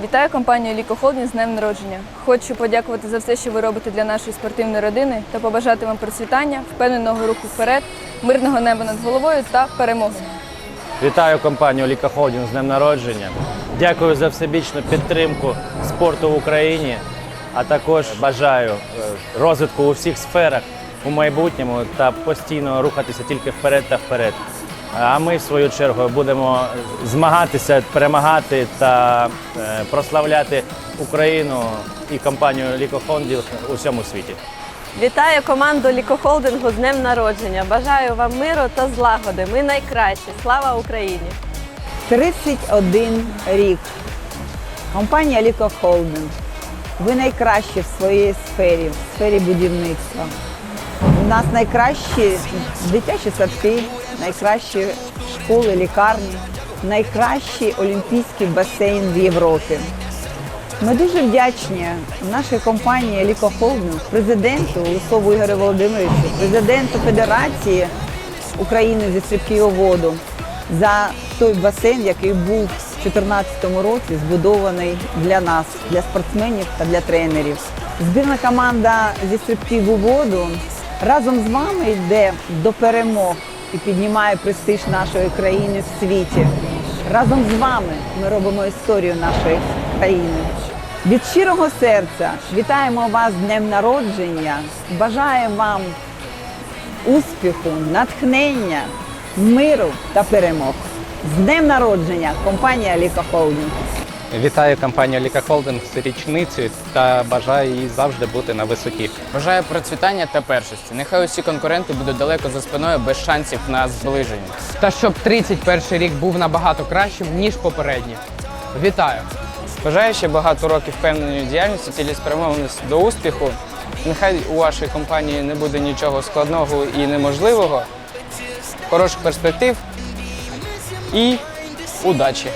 Вітаю компанію Ліко Холдінг з днем народження. Хочу подякувати за все, що ви робите для нашої спортивної родини та побажати вам процвітання, впевненого руху вперед, мирного неба над головою та перемоги. Вітаю компанію Ліка Холдінг з днем народження. Дякую за всебічну підтримку спорту в Україні, а також бажаю е, розвитку у всіх сферах у майбутньому та постійно рухатися тільки вперед та вперед. А ми, в свою чергу, будемо змагатися, перемагати та е, прославляти Україну і компанію Лікохолдінг у всьому світі. Вітаю команду Лікохолдингу з днем народження. Бажаю вам миру та злагоди. Ми найкращі. Слава Україні! 31 рік. Компанія Ліко Холдинг. Ви найкращі в своїй сфері, в сфері будівництва. Нас найкращі дитячі садки, найкращі школи, лікарні, найкращий олімпійський басейн в Європі. Ми дуже вдячні нашій компанії Ліко Холдинг, президенту Лисову Ігорю Володимировичу, президенту Федерації України зі стрибків воду за той басейн, який був у 2014 році збудований для нас, для спортсменів та для тренерів. Збірна команда зі стрибків у воду разом з вами йде до перемог і піднімає престиж нашої країни в світі. Разом з вами ми робимо історію нашої країни. Від щирого серця вітаємо вас з днем народження. Бажаємо вам успіху, натхнення, миру та перемог. З днем народження компанія Ліка Холдинг. Вітаю компанію Ліка Холдинг з річницею та бажаю їй завжди бути на висоті. Бажаю процвітання та першості. Нехай усі конкуренти будуть далеко за спиною без шансів на зближення. та щоб 31 рік був набагато кращим, ніж попередній. Вітаю! Бажаю ще багато років впевненої діяльності, цілеспрямованості до успіху. Нехай у вашій компанії не буде нічого складного і неможливого, хороших перспектив і удачі.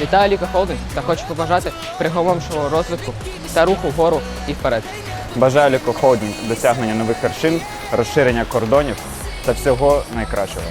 Вітаю Ліка Холдинг та хочу побажати приголомшого розвитку та руху вгору і вперед. Бажаю Ліко Холдинг досягнення нових вершин, розширення кордонів та всього найкращого.